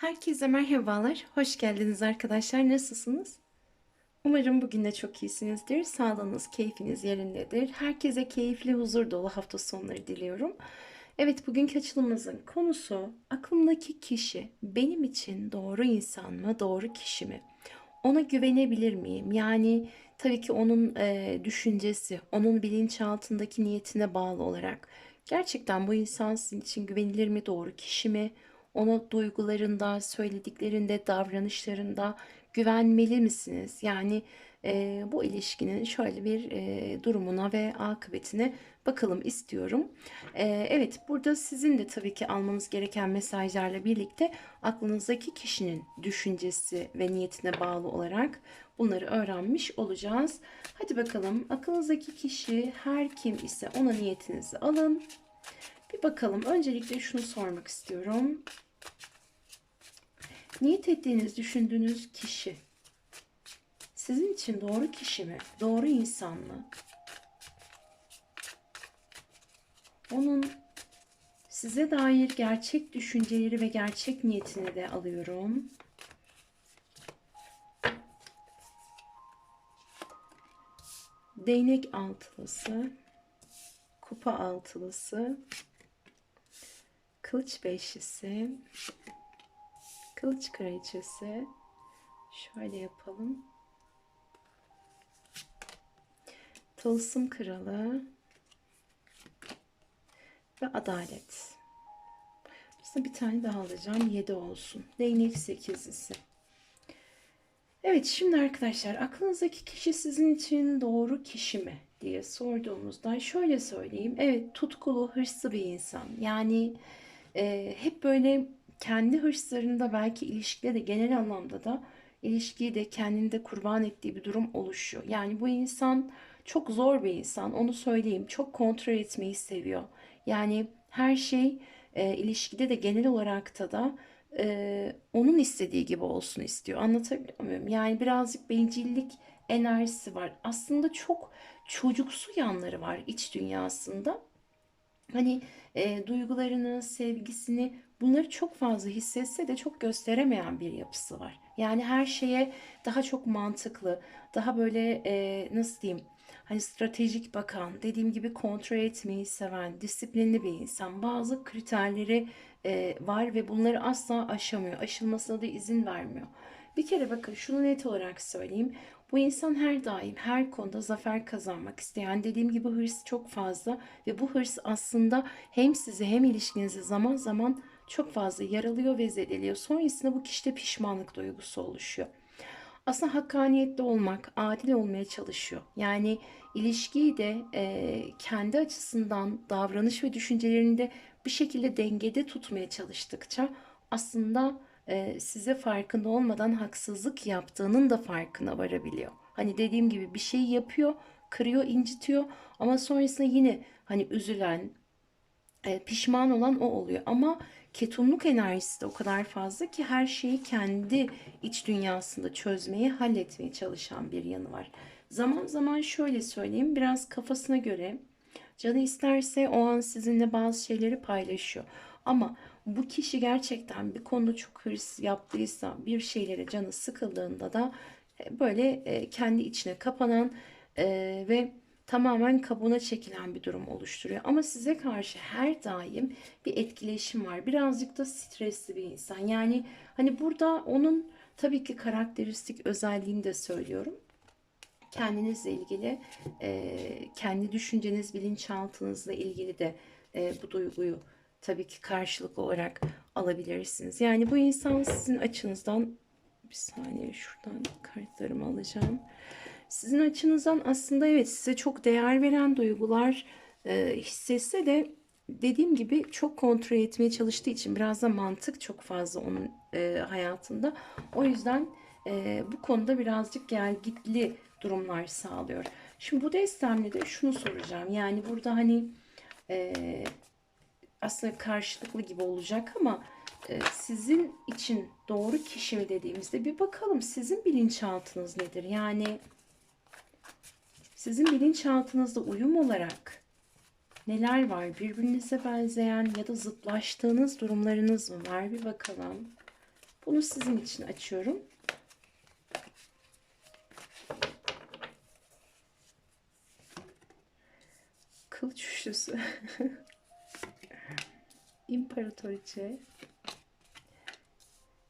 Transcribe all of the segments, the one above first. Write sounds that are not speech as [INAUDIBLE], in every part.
Herkese merhabalar. Hoş geldiniz arkadaşlar. Nasılsınız? Umarım bugün de çok iyisinizdir. Sağlığınız, keyfiniz yerindedir. Herkese keyifli, huzur dolu hafta sonları diliyorum. Evet, bugünkü açılımımızın konusu aklımdaki kişi benim için doğru insan mı, doğru kişi mi? Ona güvenebilir miyim? Yani tabii ki onun e, düşüncesi, onun bilinçaltındaki niyetine bağlı olarak gerçekten bu insan sizin için güvenilir mi, doğru kişi mi? Ona duygularında, söylediklerinde, davranışlarında güvenmeli misiniz? Yani e, bu ilişkinin şöyle bir e, durumuna ve akıbetine bakalım istiyorum. E, evet, burada sizin de tabii ki almanız gereken mesajlarla birlikte aklınızdaki kişinin düşüncesi ve niyetine bağlı olarak bunları öğrenmiş olacağız. Hadi bakalım aklınızdaki kişi her kim ise ona niyetinizi alın. Bir bakalım. Öncelikle şunu sormak istiyorum. Niyet ettiğiniz, düşündüğünüz kişi sizin için doğru kişi mi? Doğru insan mı? Onun size dair gerçek düşünceleri ve gerçek niyetini de alıyorum. Değnek altılısı, kupa altılısı, kılıç beşlisi, kılıç kraliçesi. Şöyle yapalım. Tılsım kralı ve adalet. Aslında bir tane daha alacağım. 7 olsun. Değnek sekizlisi. Evet şimdi arkadaşlar aklınızdaki kişi sizin için doğru kişi mi diye sorduğumuzda şöyle söyleyeyim. Evet tutkulu, hırslı bir insan. Yani e, hep böyle kendi hırslarında belki ilişkide de genel anlamda da ilişkiyi de kendinde kurban ettiği bir durum oluşuyor. Yani bu insan çok zor bir insan onu söyleyeyim. Çok kontrol etmeyi seviyor. Yani her şey e, ilişkide de genel olarak da da e, onun istediği gibi olsun istiyor. Anlatabiliyor muyum? Yani birazcık bencillik enerjisi var. Aslında çok çocuksu yanları var iç dünyasında. Hani e, duygularını, sevgisini bunları çok fazla hissetse de çok gösteremeyen bir yapısı var. Yani her şeye daha çok mantıklı, daha böyle e, nasıl diyeyim? Hani stratejik bakan, dediğim gibi kontrol etmeyi seven, disiplinli bir insan. Bazı kriterleri e, var ve bunları asla aşamıyor. Aşılmasına da izin vermiyor. Bir kere bakın şunu net olarak söyleyeyim. Bu insan her daim her konuda zafer kazanmak isteyen dediğim gibi hırs çok fazla ve bu hırs aslında hem sizi hem ilişkinizi zaman zaman çok fazla yaralıyor ve zedeliyor. Sonrasında bu kişide pişmanlık duygusu oluşuyor. Aslında hakkaniyetli olmak, adil olmaya çalışıyor. Yani ilişkiyi de e, kendi açısından davranış ve düşüncelerini de bir şekilde dengede tutmaya çalıştıkça aslında e, size farkında olmadan haksızlık yaptığının da farkına varabiliyor. Hani dediğim gibi bir şey yapıyor, kırıyor, incitiyor ama sonrasında yine hani üzülen, e, pişman olan o oluyor. Ama ketumluk enerjisi de o kadar fazla ki her şeyi kendi iç dünyasında çözmeyi, halletmeye çalışan bir yanı var. Zaman zaman şöyle söyleyeyim, biraz kafasına göre canı isterse o an sizinle bazı şeyleri paylaşıyor. Ama bu kişi gerçekten bir konuda çok hırs yaptıysa, bir şeylere canı sıkıldığında da e, böyle e, kendi içine kapanan e, ve tamamen kabuğuna çekilen bir durum oluşturuyor. Ama size karşı her daim bir etkileşim var. Birazcık da stresli bir insan. Yani hani burada onun tabii ki karakteristik özelliğini de söylüyorum. Kendinizle ilgili, kendi düşünceniz, bilinçaltınızla ilgili de bu duyguyu tabii ki karşılık olarak alabilirsiniz. Yani bu insan sizin açınızdan bir saniye şuradan kartlarımı alacağım. Sizin açınızdan aslında evet size çok değer veren duygular e, hissetse de dediğim gibi çok kontrol etmeye çalıştığı için biraz da mantık çok fazla onun e, hayatında. O yüzden e, bu konuda birazcık gelgitli durumlar sağlıyor. Şimdi bu destemle de şunu soracağım. Yani burada hani e, aslında karşılıklı gibi olacak ama e, sizin için doğru kişi mi dediğimizde bir bakalım sizin bilinçaltınız nedir? Yani sizin bilinçaltınızda uyum olarak neler var? Birbirinize benzeyen ya da zıtlaştığınız durumlarınız mı var? Bir bakalım. Bunu sizin için açıyorum. Kılıç üçlüsü. [LAUGHS] İmparatoriçe.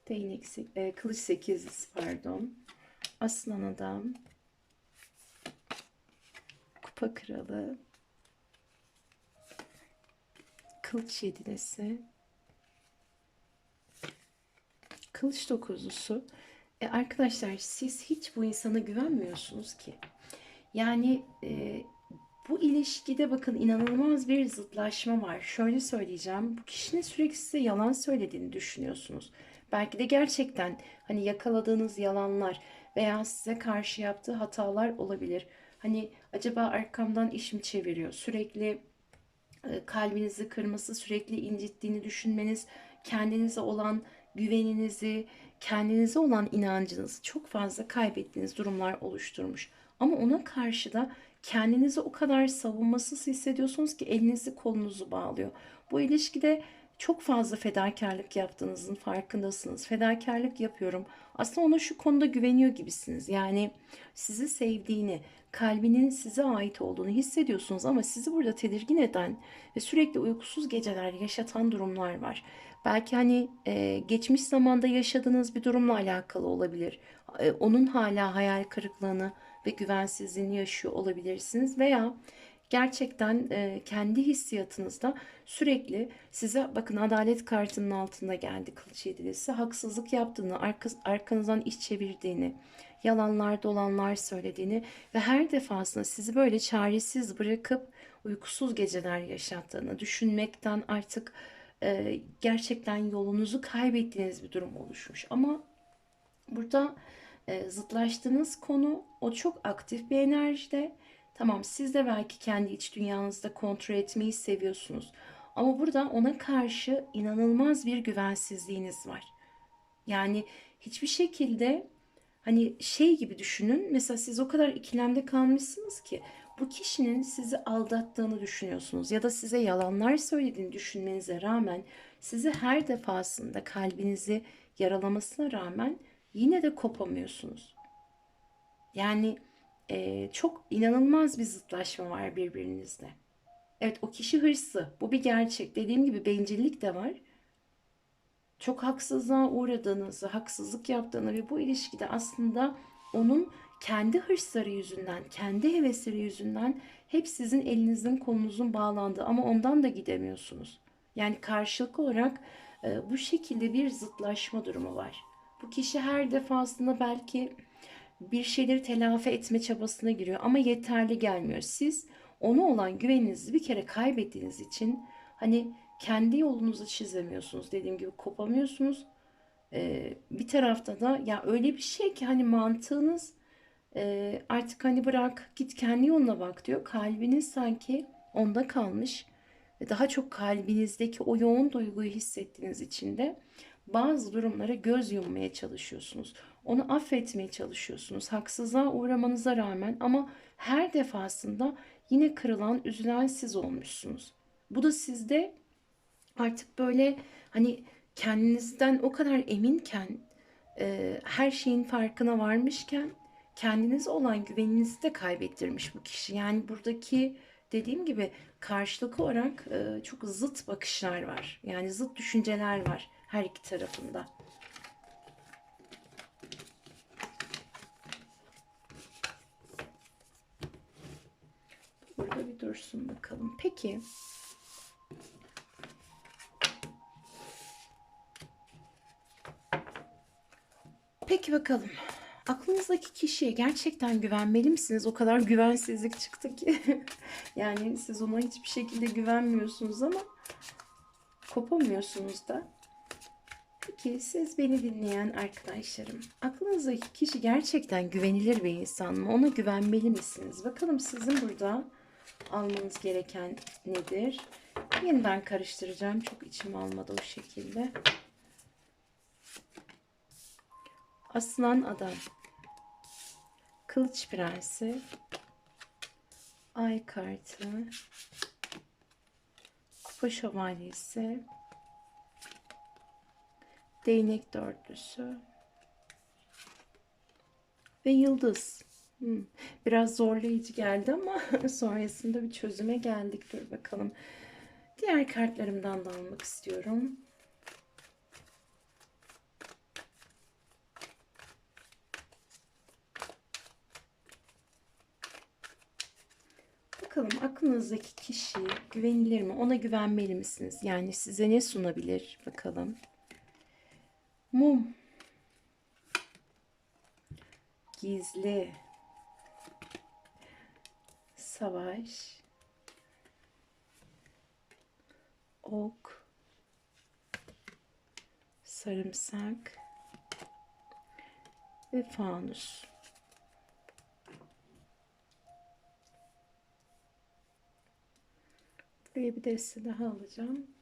Değnek, e, kılıç sekizlisi pardon. Aslan adam. Kupa kralı. Kılıç yedilesi. Kılıç dokuzlusu. E arkadaşlar siz hiç bu insana güvenmiyorsunuz ki. Yani e, bu ilişkide bakın inanılmaz bir zıtlaşma var. Şöyle söyleyeceğim. Bu kişinin sürekli size yalan söylediğini düşünüyorsunuz. Belki de gerçekten hani yakaladığınız yalanlar veya size karşı yaptığı hatalar olabilir. Hani acaba arkamdan iş mi çeviriyor? Sürekli e, kalbinizi kırması, sürekli incittiğini düşünmeniz, kendinize olan güveninizi, kendinize olan inancınızı çok fazla kaybettiğiniz durumlar oluşturmuş. Ama ona karşı da kendinizi o kadar savunmasız hissediyorsunuz ki elinizi kolunuzu bağlıyor. Bu ilişkide çok fazla fedakarlık yaptığınızın farkındasınız. Fedakarlık yapıyorum. Aslında ona şu konuda güveniyor gibisiniz. Yani sizi sevdiğini, kalbinin size ait olduğunu hissediyorsunuz ama sizi burada tedirgin eden ve sürekli uykusuz geceler yaşatan durumlar var. Belki hani e, geçmiş zamanda yaşadığınız bir durumla alakalı olabilir. E, onun hala hayal kırıklığını ve güvensizliğini yaşıyor olabilirsiniz veya gerçekten e, kendi hissiyatınızda sürekli size bakın adalet kartının altında geldi kılıç yedilisi haksızlık yaptığını arka, arkanızdan iş çevirdiğini yalanlar dolanlar söylediğini ve her defasında sizi böyle çaresiz bırakıp uykusuz geceler yaşattığını düşünmekten artık e, gerçekten yolunuzu kaybettiğiniz bir durum oluşmuş ama burada e, zıtlaştığınız konu o çok aktif bir enerjide. Tamam siz de belki kendi iç dünyanızda kontrol etmeyi seviyorsunuz. Ama burada ona karşı inanılmaz bir güvensizliğiniz var. Yani hiçbir şekilde hani şey gibi düşünün. Mesela siz o kadar ikilemde kalmışsınız ki bu kişinin sizi aldattığını düşünüyorsunuz ya da size yalanlar söylediğini düşünmenize rağmen sizi her defasında kalbinizi yaralamasına rağmen yine de kopamıyorsunuz. Yani e, çok inanılmaz bir zıtlaşma var birbirinizle. Evet o kişi hırsı. Bu bir gerçek. Dediğim gibi bencillik de var. Çok haksızlığa uğradığınızı, haksızlık yaptığını ve bu ilişkide aslında onun kendi hırsları yüzünden, kendi hevesleri yüzünden hep sizin elinizin kolunuzun bağlandığı ama ondan da gidemiyorsunuz. Yani karşılıklı olarak e, bu şekilde bir zıtlaşma durumu var. Bu kişi her defasında belki bir şeyleri telafi etme çabasına giriyor ama yeterli gelmiyor. Siz ona olan güveninizi bir kere kaybettiğiniz için hani kendi yolunuzu çizemiyorsunuz. Dediğim gibi kopamıyorsunuz. Ee, bir tarafta da ya öyle bir şey ki hani mantığınız e, artık hani bırak git kendi yoluna bak diyor. Kalbiniz sanki onda kalmış ve daha çok kalbinizdeki o yoğun duyguyu hissettiğiniz için de bazı durumlara göz yummaya çalışıyorsunuz. Onu affetmeye çalışıyorsunuz. Haksızlığa uğramanıza rağmen ama her defasında yine kırılan, üzülen siz olmuşsunuz. Bu da sizde artık böyle hani kendinizden o kadar eminken, e, her şeyin farkına varmışken kendinize olan güveninizi de kaybettirmiş bu kişi. Yani buradaki dediğim gibi karşılıklı olarak e, çok zıt bakışlar var. Yani zıt düşünceler var her iki tarafında. Burada bir dursun bakalım. Peki. Peki bakalım. Aklınızdaki kişiye gerçekten güvenmeli misiniz? O kadar güvensizlik çıktı ki. [LAUGHS] yani siz ona hiçbir şekilde güvenmiyorsunuz ama kopamıyorsunuz da. Peki siz beni dinleyen arkadaşlarım, aklınızdaki kişi gerçekten güvenilir bir insan mı? Ona güvenmeli misiniz? Bakalım sizin burada almanız gereken nedir? Yeniden karıştıracağım. Çok içim almadı o şekilde. Aslan adam. Kılıç prensi. Ay kartı. Kupa şövalyesi. değnek dörtlüsü ve yıldız. Hmm, Biraz zorlayıcı geldi ama [LAUGHS] sonrasında bir çözüme geldik. Dur bakalım. Diğer kartlarımdan da almak istiyorum. Bakalım aklınızdaki kişi güvenilir mi? Ona güvenmeli misiniz? Yani size ne sunabilir? Bakalım. Mum. Gizli. Savaş. Ok. Sarımsak. Ve fanus. Buraya bir deste daha alacağım.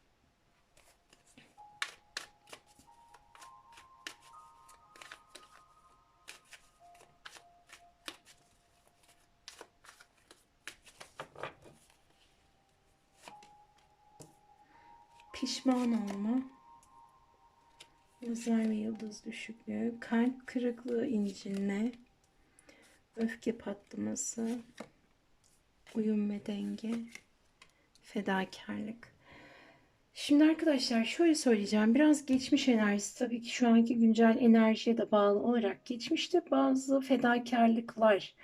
Pişman olma. Nazar ve yıldız düşüklüğü. Kalp kırıklığı incinme. Öfke patlaması. Uyum ve denge. Fedakarlık. Şimdi arkadaşlar şöyle söyleyeceğim. Biraz geçmiş enerjisi tabii ki şu anki güncel enerjiye de bağlı olarak geçmişte bazı fedakarlıklar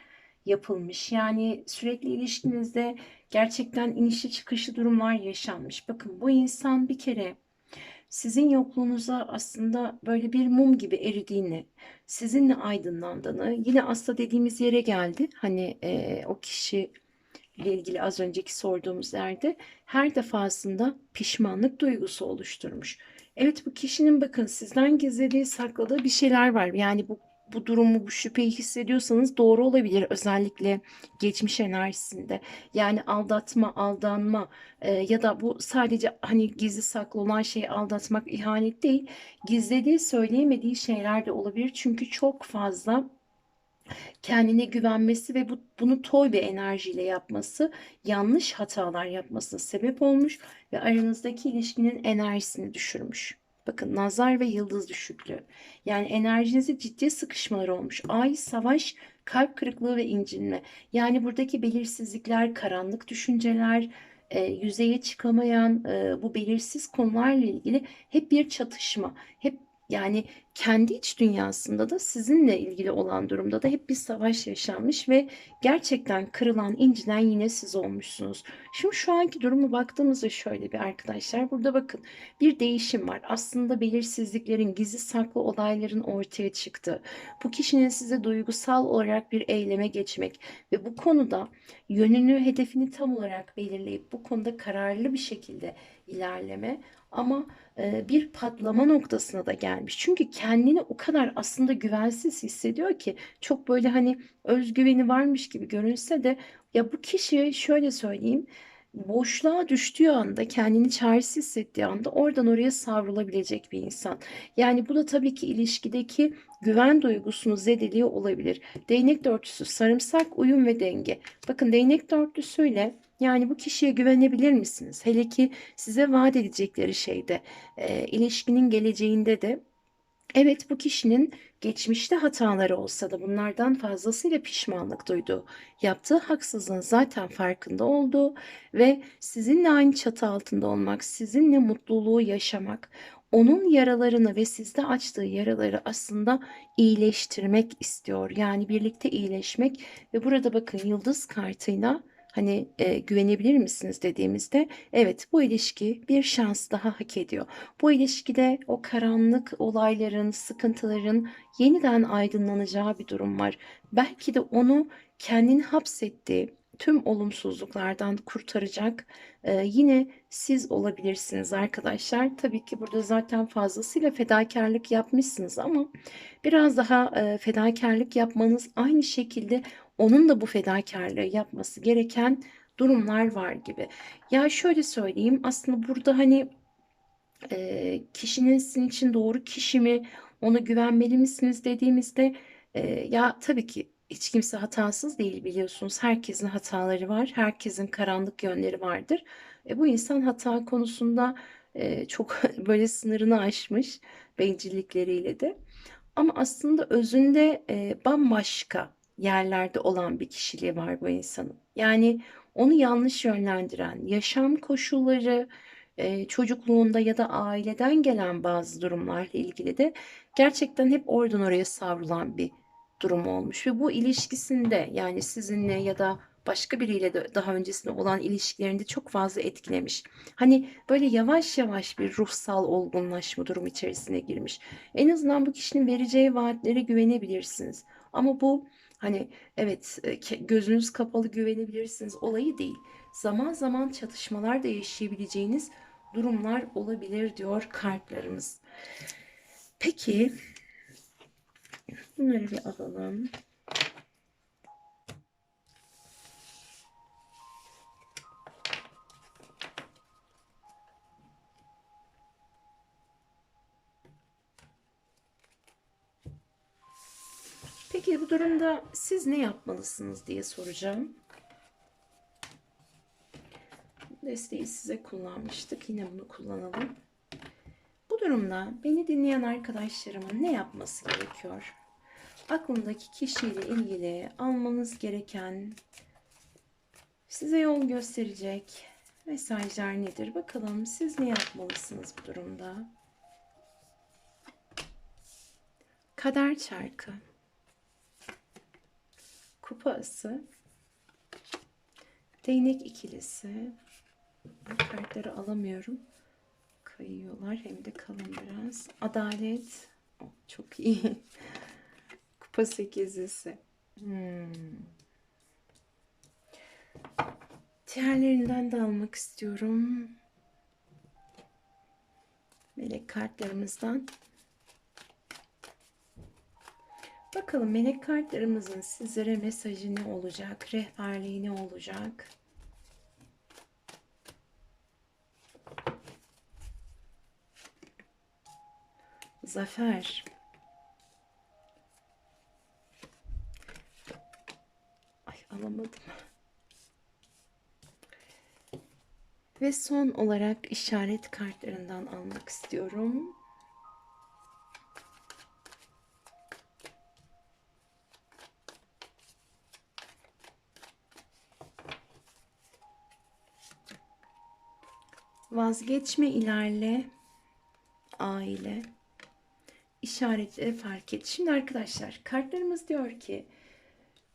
yapılmış. Yani sürekli ilişkinizde gerçekten inişli çıkışlı durumlar yaşanmış. Bakın bu insan bir kere sizin yokluğunuza aslında böyle bir mum gibi eridiğini, sizinle aydınlandığını, yine aslında dediğimiz yere geldi. Hani e, o kişi ile ilgili az önceki sorduğumuz yerde her defasında pişmanlık duygusu oluşturmuş. Evet bu kişinin bakın sizden gizlediği, sakladığı bir şeyler var. Yani bu bu durumu, bu şüpheyi hissediyorsanız doğru olabilir. Özellikle geçmiş enerjisinde. Yani aldatma, aldanma e, ya da bu sadece hani gizli saklı olan şey aldatmak, ihanet değil. Gizlediği, söyleyemediği şeyler de olabilir. Çünkü çok fazla kendine güvenmesi ve bu, bunu toy bir enerjiyle yapması yanlış hatalar yapmasına sebep olmuş ve aranızdaki ilişkinin enerjisini düşürmüş. Bakın nazar ve yıldız düşüklüğü. Yani enerjinizi ciddi sıkışmalar olmuş. Ay, savaş, kalp kırıklığı ve incinme. Yani buradaki belirsizlikler, karanlık düşünceler, e, yüzeye çıkamayan e, bu belirsiz konularla ilgili hep bir çatışma, hep yani kendi iç dünyasında da sizinle ilgili olan durumda da hep bir savaş yaşanmış ve gerçekten kırılan, incinen yine siz olmuşsunuz. Şimdi şu anki durumu baktığımızda şöyle bir arkadaşlar burada bakın bir değişim var. Aslında belirsizliklerin, gizli saklı olayların ortaya çıktığı. Bu kişinin size duygusal olarak bir eyleme geçmek ve bu konuda yönünü, hedefini tam olarak belirleyip bu konuda kararlı bir şekilde ilerleme ama e, bir patlama noktasına da gelmiş. Çünkü kendini o kadar aslında güvensiz hissediyor ki çok böyle hani özgüveni varmış gibi görünse de ya bu kişi şöyle söyleyeyim boşluğa düştüğü anda kendini çaresiz hissettiği anda oradan oraya savrulabilecek bir insan. Yani bu da tabii ki ilişkideki güven duygusunu zedeliyor olabilir. Değnek dörtlüsü sarımsak, uyum ve denge. Bakın değnek dörtlüsüyle yani bu kişiye güvenebilir misiniz? Hele ki size vaat edecekleri şeyde, e, ilişkinin geleceğinde de Evet bu kişinin geçmişte hataları olsa da bunlardan fazlasıyla pişmanlık duyduğu, yaptığı haksızlığın zaten farkında olduğu ve sizinle aynı çatı altında olmak, sizinle mutluluğu yaşamak, onun yaralarını ve sizde açtığı yaraları aslında iyileştirmek istiyor. Yani birlikte iyileşmek ve burada bakın yıldız kartıyla hani e, güvenebilir misiniz dediğimizde evet bu ilişki bir şans daha hak ediyor. Bu ilişkide o karanlık olayların, sıkıntıların yeniden aydınlanacağı bir durum var. Belki de onu kendini hapsettiği tüm olumsuzluklardan kurtaracak e, yine siz olabilirsiniz arkadaşlar. Tabii ki burada zaten fazlasıyla fedakarlık yapmışsınız ama biraz daha e, fedakarlık yapmanız aynı şekilde onun da bu fedakarlığı yapması gereken durumlar var gibi. Ya şöyle söyleyeyim aslında burada hani e, kişinin sizin için doğru kişi mi ona güvenmeli misiniz dediğimizde e, ya tabii ki hiç kimse hatasız değil biliyorsunuz. Herkesin hataları var. Herkesin karanlık yönleri vardır. E, bu insan hata konusunda e, çok [LAUGHS] böyle sınırını aşmış. bencillikleriyle de. Ama aslında özünde e, bambaşka yerlerde olan bir kişiliği var bu insanın. Yani onu yanlış yönlendiren yaşam koşulları, e, çocukluğunda ya da aileden gelen bazı durumlarla ilgili de gerçekten hep oradan oraya savrulan bir durum olmuş ve bu ilişkisinde yani sizinle ya da başka biriyle de daha öncesinde olan ilişkilerinde çok fazla etkilemiş. Hani böyle yavaş yavaş bir ruhsal olgunlaşma durum içerisine girmiş. En azından bu kişinin vereceği vaatlere güvenebilirsiniz. Ama bu hani evet e, gözünüz kapalı güvenebilirsiniz olayı değil. Zaman zaman çatışmalar da yaşayabileceğiniz durumlar olabilir diyor kartlarımız. Peki bunları bir alalım. Peki bu durumda siz ne yapmalısınız diye soracağım. Desteği size kullanmıştık. Yine bunu kullanalım. Bu durumda beni dinleyen arkadaşlarımın ne yapması gerekiyor? Aklındaki kişiyle ilgili almanız gereken, size yol gösterecek mesajlar nedir? Bakalım siz ne yapmalısınız bu durumda? Kader çarkı. Kupa ası. Değnek ikilisi. Kartları alamıyorum. Kayıyorlar hem de kalın biraz. Adalet. Oh, çok iyi. [LAUGHS] Kupa sekizlisi. Hmm. Diğerlerinden de almak istiyorum. Melek kartlarımızdan. Bakalım melek kartlarımızın sizlere mesajı ne olacak? Rehberliği ne olacak? Zafer. Ay alamadım. Ve son olarak işaret kartlarından almak istiyorum. Vazgeçme ilerle aile işaretleri fark et. Şimdi arkadaşlar kartlarımız diyor ki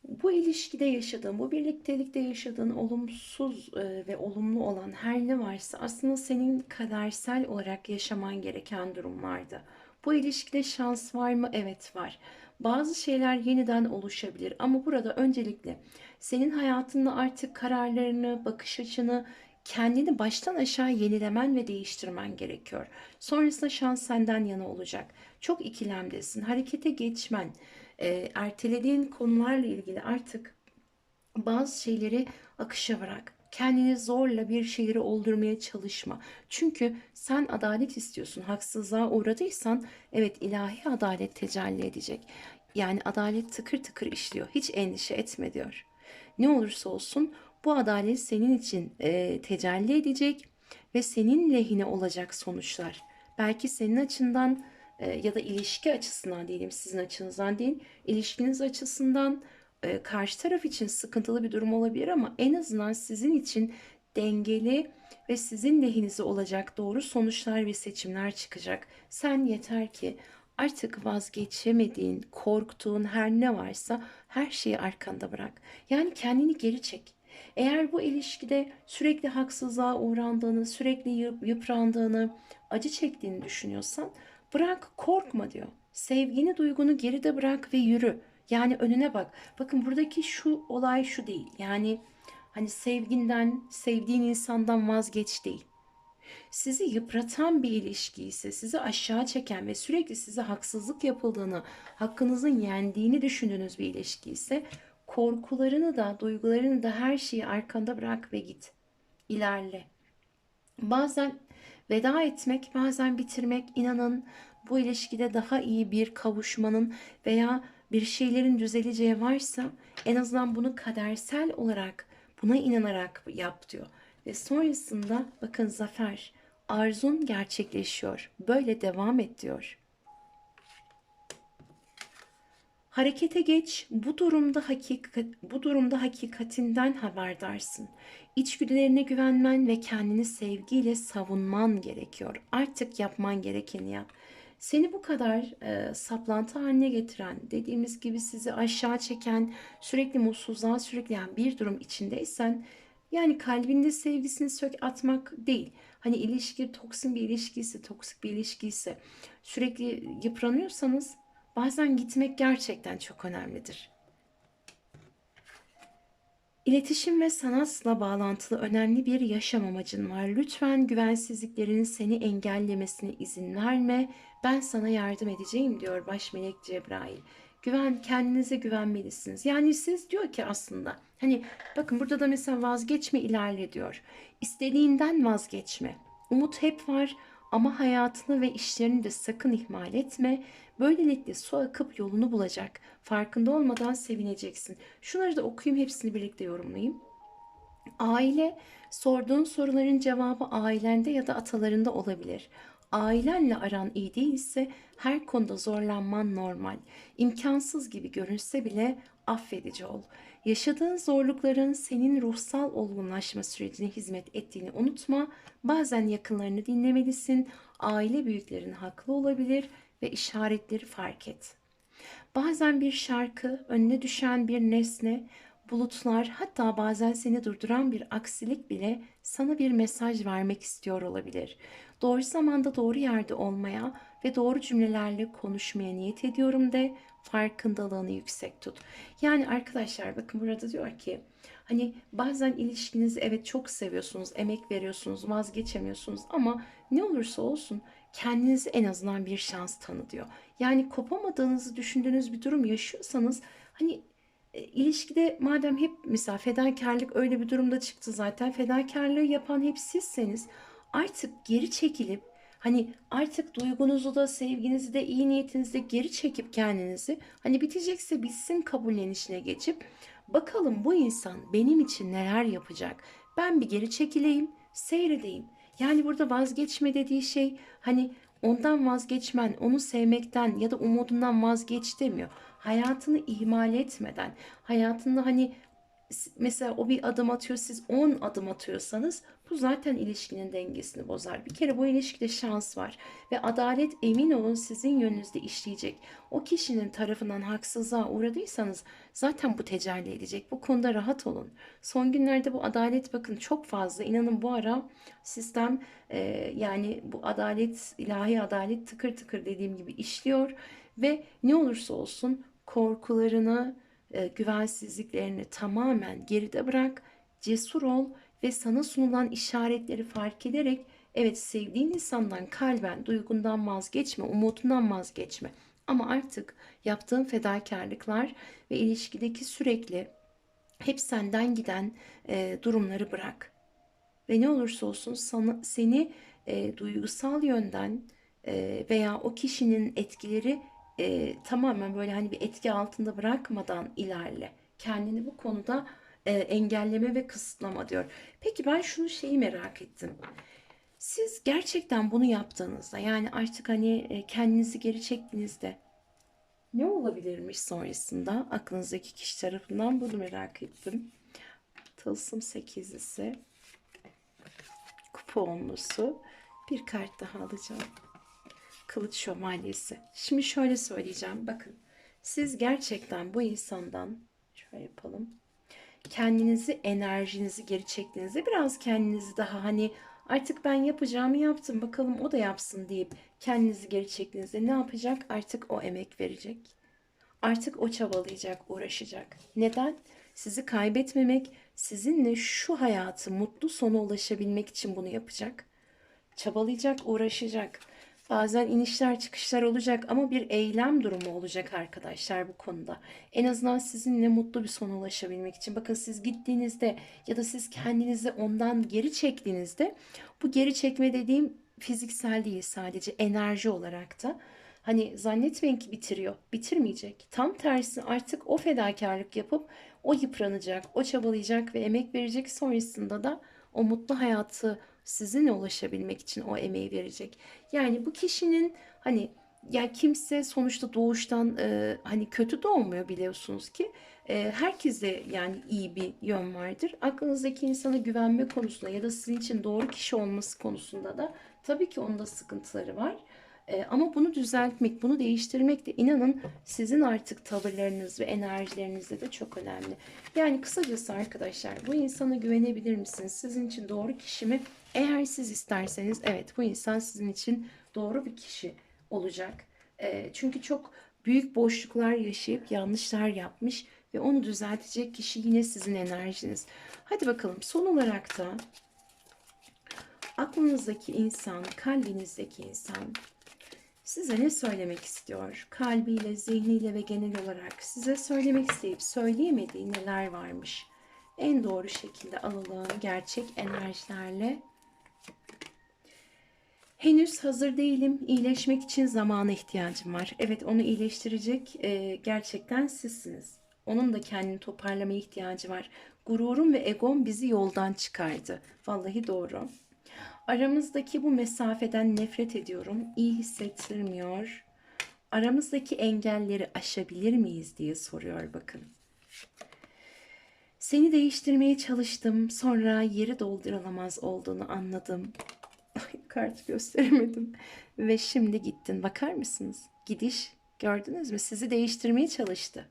bu ilişkide yaşadığın, bu birliktelikte yaşadığın olumsuz e, ve olumlu olan her ne varsa aslında senin kadersel olarak yaşaman gereken durumlardı. Bu ilişkide şans var mı? Evet var. Bazı şeyler yeniden oluşabilir ama burada öncelikle senin hayatında artık kararlarını, bakış açını, kendini baştan aşağı yenilemen ve değiştirmen gerekiyor. Sonrasında şans senden yana olacak. Çok ikilemdesin. Harekete geçmen, e, ertelediğin konularla ilgili artık bazı şeyleri akışa bırak. Kendini zorla bir şeyleri oldurmaya çalışma. Çünkü sen adalet istiyorsun. Haksızlığa uğradıysan evet ilahi adalet tecelli edecek. Yani adalet tıkır tıkır işliyor. Hiç endişe etme diyor. Ne olursa olsun bu adalet senin için e, tecelli edecek ve senin lehine olacak sonuçlar. Belki senin açından e, ya da ilişki açısından diyelim sizin açınızdan değil, ilişkiniz açısından e, karşı taraf için sıkıntılı bir durum olabilir ama en azından sizin için dengeli ve sizin lehinize olacak doğru sonuçlar ve seçimler çıkacak. Sen yeter ki artık vazgeçemediğin, korktuğun her ne varsa her şeyi arkanda bırak. Yani kendini geri çek. Eğer bu ilişkide sürekli haksızlığa uğrandığını, sürekli yıprandığını, acı çektiğini düşünüyorsan bırak korkma diyor. Sevgini, duygunu geride bırak ve yürü. Yani önüne bak. Bakın buradaki şu olay şu değil. Yani hani sevginden, sevdiğin insandan vazgeç değil. Sizi yıpratan bir ilişki ise, sizi aşağı çeken ve sürekli size haksızlık yapıldığını, hakkınızın yendiğini düşündüğünüz bir ilişki ise korkularını da, duygularını da her şeyi arkanda bırak ve git. İlerle. Bazen veda etmek, bazen bitirmek inanın bu ilişkide daha iyi bir kavuşmanın veya bir şeylerin düzeleceği varsa en azından bunu kadersel olarak buna inanarak yap diyor. Ve sonrasında bakın zafer, arzun gerçekleşiyor. Böyle devam et diyor. Harekete geç. Bu durumda hakikat bu durumda hakikatinden haberdarsın. İçgüdülerine güvenmen ve kendini sevgiyle savunman gerekiyor. Artık yapman gerekeni yap. Seni bu kadar e, saplantı haline getiren, dediğimiz gibi sizi aşağı çeken, sürekli mutsuzluğa sürükleyen bir durum içindeysen yani kalbinde sevgisini sök atmak değil. Hani ilişki toksin bir ilişkiyse, toksik bir ilişkiyse, sürekli yıpranıyorsanız bazen gitmek gerçekten çok önemlidir. İletişim ve sanatla bağlantılı önemli bir yaşam amacın var. Lütfen güvensizliklerin seni engellemesine izin verme. Ben sana yardım edeceğim diyor baş melek Cebrail. Güven, kendinize güvenmelisiniz. Yani siz diyor ki aslında hani bakın burada da mesela vazgeçme ilerle diyor. İstediğinden vazgeçme. Umut hep var ama hayatını ve işlerini de sakın ihmal etme. Böylelikle su akıp yolunu bulacak. Farkında olmadan sevineceksin. Şunları da okuyayım hepsini birlikte yorumlayayım. Aile, sorduğun soruların cevabı ailende ya da atalarında olabilir. Ailenle aran iyi değilse her konuda zorlanman normal. İmkansız gibi görünse bile affedici ol. Yaşadığın zorlukların senin ruhsal olgunlaşma sürecine hizmet ettiğini unutma. Bazen yakınlarını dinlemelisin. Aile büyüklerin haklı olabilir ve işaretleri fark et. Bazen bir şarkı, önüne düşen bir nesne, bulutlar hatta bazen seni durduran bir aksilik bile sana bir mesaj vermek istiyor olabilir. Doğru zamanda doğru yerde olmaya ve doğru cümlelerle konuşmaya niyet ediyorum de farkındalığını yüksek tut. Yani arkadaşlar bakın burada diyor ki hani bazen ilişkinizi evet çok seviyorsunuz, emek veriyorsunuz, vazgeçemiyorsunuz ama ne olursa olsun kendinizi en azından bir şans tanı diyor. Yani kopamadığınızı düşündüğünüz bir durum yaşıyorsanız hani e, ilişkide madem hep mesela fedakarlık öyle bir durumda çıktı zaten fedakarlığı yapan hep sizseniz artık geri çekilip hani artık duygunuzu da sevginizi de iyi niyetinizi de geri çekip kendinizi hani bitecekse bitsin kabullenişine geçip bakalım bu insan benim için neler yapacak ben bir geri çekileyim seyredeyim yani burada vazgeçme dediği şey hani ondan vazgeçmen, onu sevmekten ya da umudundan vazgeç demiyor. Hayatını ihmal etmeden, hayatında hani mesela o bir adım atıyor siz 10 adım atıyorsanız bu zaten ilişkinin dengesini bozar. Bir kere bu ilişkide şans var ve adalet emin olun sizin yönünüzde işleyecek. O kişinin tarafından haksızlığa uğradıysanız zaten bu tecelli edecek. Bu konuda rahat olun. Son günlerde bu adalet bakın çok fazla. İnanın bu ara sistem e, yani bu adalet, ilahi adalet tıkır tıkır dediğim gibi işliyor ve ne olursa olsun korkularını, e, güvensizliklerini tamamen geride bırak, cesur ol ve sana sunulan işaretleri fark ederek evet sevdiğin insandan kalben, duygundan vazgeçme, umudundan vazgeçme. Ama artık yaptığın fedakarlıklar ve ilişkideki sürekli hep senden giden e, durumları bırak. Ve ne olursa olsun sana, seni e, duygusal yönden e, veya o kişinin etkileri e, tamamen böyle hani bir etki altında bırakmadan ilerle. Kendini bu konuda e, engelleme ve kısıtlama diyor. Peki ben şunu şeyi merak ettim. Siz gerçekten bunu yaptığınızda yani artık hani e, kendinizi geri çektiğinizde ne olabilirmiş sonrasında aklınızdaki kişi tarafından bunu merak ettim. Tılsım sekizlisi, kupa onlusu, bir kart daha alacağım. Kılıç şövalyesi. Şimdi şöyle söyleyeceğim. Bakın siz gerçekten bu insandan şöyle yapalım. Kendinizi, enerjinizi geri çektiğinizde biraz kendinizi daha hani artık ben yapacağımı yaptım bakalım o da yapsın deyip kendinizi geri çektiğinizde ne yapacak? Artık o emek verecek. Artık o çabalayacak, uğraşacak. Neden? Sizi kaybetmemek, sizinle şu hayatı mutlu sona ulaşabilmek için bunu yapacak. Çabalayacak, uğraşacak. Bazen inişler çıkışlar olacak ama bir eylem durumu olacak arkadaşlar bu konuda. En azından sizinle mutlu bir sona ulaşabilmek için. Bakın siz gittiğinizde ya da siz kendinizi ondan geri çektiğinizde bu geri çekme dediğim fiziksel değil sadece enerji olarak da. Hani zannetmeyin ki bitiriyor. Bitirmeyecek. Tam tersi artık o fedakarlık yapıp o yıpranacak, o çabalayacak ve emek verecek. Sonrasında da o mutlu hayatı sizinle ulaşabilmek için o emeği verecek. Yani bu kişinin hani yani kimse sonuçta doğuştan e, hani kötü doğmuyor biliyorsunuz ki. E, herkeste yani iyi bir yön vardır. Aklınızdaki insana güvenme konusunda ya da sizin için doğru kişi olması konusunda da tabii ki onda sıkıntıları var. E, ama bunu düzeltmek, bunu değiştirmek de inanın sizin artık tavırlarınız ve enerjilerinizde de çok önemli. Yani kısacası arkadaşlar bu insana güvenebilir misiniz? Sizin için doğru kişi mi? Eğer siz isterseniz evet bu insan sizin için doğru bir kişi olacak. E, çünkü çok büyük boşluklar yaşayıp yanlışlar yapmış ve onu düzeltecek kişi yine sizin enerjiniz. Hadi bakalım son olarak da aklınızdaki insan, kalbinizdeki insan size ne söylemek istiyor? Kalbiyle, zihniyle ve genel olarak size söylemek isteyip söyleyemediği neler varmış? En doğru şekilde alalım gerçek enerjilerle. Henüz hazır değilim. İyileşmek için zamana ihtiyacım var. Evet onu iyileştirecek e, gerçekten sizsiniz. Onun da kendini toparlamaya ihtiyacı var. Gururum ve egom bizi yoldan çıkardı. Vallahi doğru. Aramızdaki bu mesafeden nefret ediyorum. İyi hissettirmiyor. Aramızdaki engelleri aşabilir miyiz diye soruyor bakın. Seni değiştirmeye çalıştım. Sonra yeri doldurulamaz olduğunu anladım. Ay, kart gösteremedim. Ve şimdi gittin. Bakar mısınız? Gidiş gördünüz mü? Sizi değiştirmeye çalıştı.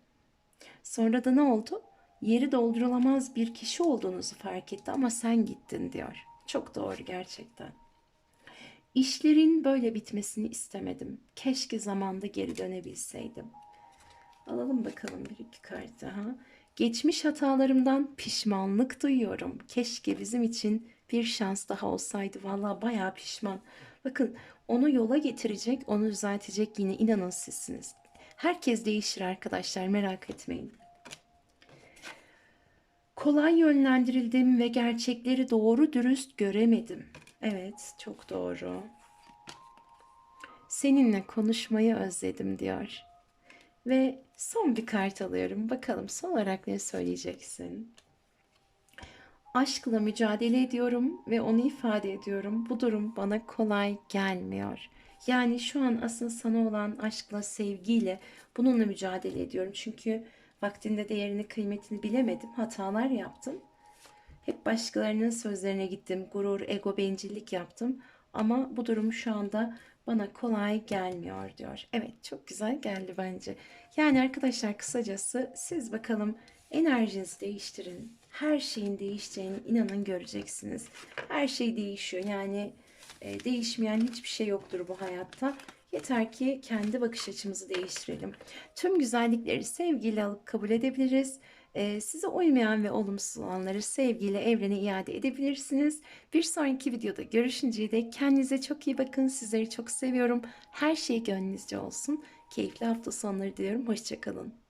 Sonra da ne oldu? Yeri doldurulamaz bir kişi olduğunuzu fark etti ama sen gittin diyor. Çok doğru gerçekten. İşlerin böyle bitmesini istemedim. Keşke zamanda geri dönebilseydim. Alalım bakalım bir iki kart daha. Geçmiş hatalarımdan pişmanlık duyuyorum. Keşke bizim için bir şans daha olsaydı. Vallahi bayağı pişman. Bakın onu yola getirecek, onu düzeltecek yine inanın sizsiniz. Herkes değişir arkadaşlar merak etmeyin. Kolay yönlendirildim ve gerçekleri doğru dürüst göremedim. Evet, çok doğru. Seninle konuşmayı özledim diyor. Ve son bir kart alıyorum. Bakalım son olarak ne söyleyeceksin? Aşkla mücadele ediyorum ve onu ifade ediyorum. Bu durum bana kolay gelmiyor. Yani şu an aslında sana olan aşkla, sevgiyle bununla mücadele ediyorum. Çünkü vaktinde değerini, kıymetini bilemedim. Hatalar yaptım. Hep başkalarının sözlerine gittim. Gurur, ego, bencillik yaptım. Ama bu durum şu anda bana kolay gelmiyor diyor. Evet çok güzel geldi bence. Yani arkadaşlar kısacası siz bakalım enerjinizi değiştirin. Her şeyin değişeceğini inanın göreceksiniz. Her şey değişiyor. Yani e, değişmeyen hiçbir şey yoktur bu hayatta. Yeter ki kendi bakış açımızı değiştirelim. Tüm güzellikleri sevgiyle alıp kabul edebiliriz. Size uymayan ve olumsuz olanları sevgiyle evrene iade edebilirsiniz. Bir sonraki videoda görüşünceye dek kendinize çok iyi bakın. Sizleri çok seviyorum. Her şey gönlünüzce olsun. Keyifli hafta sonları diliyorum. Hoşçakalın.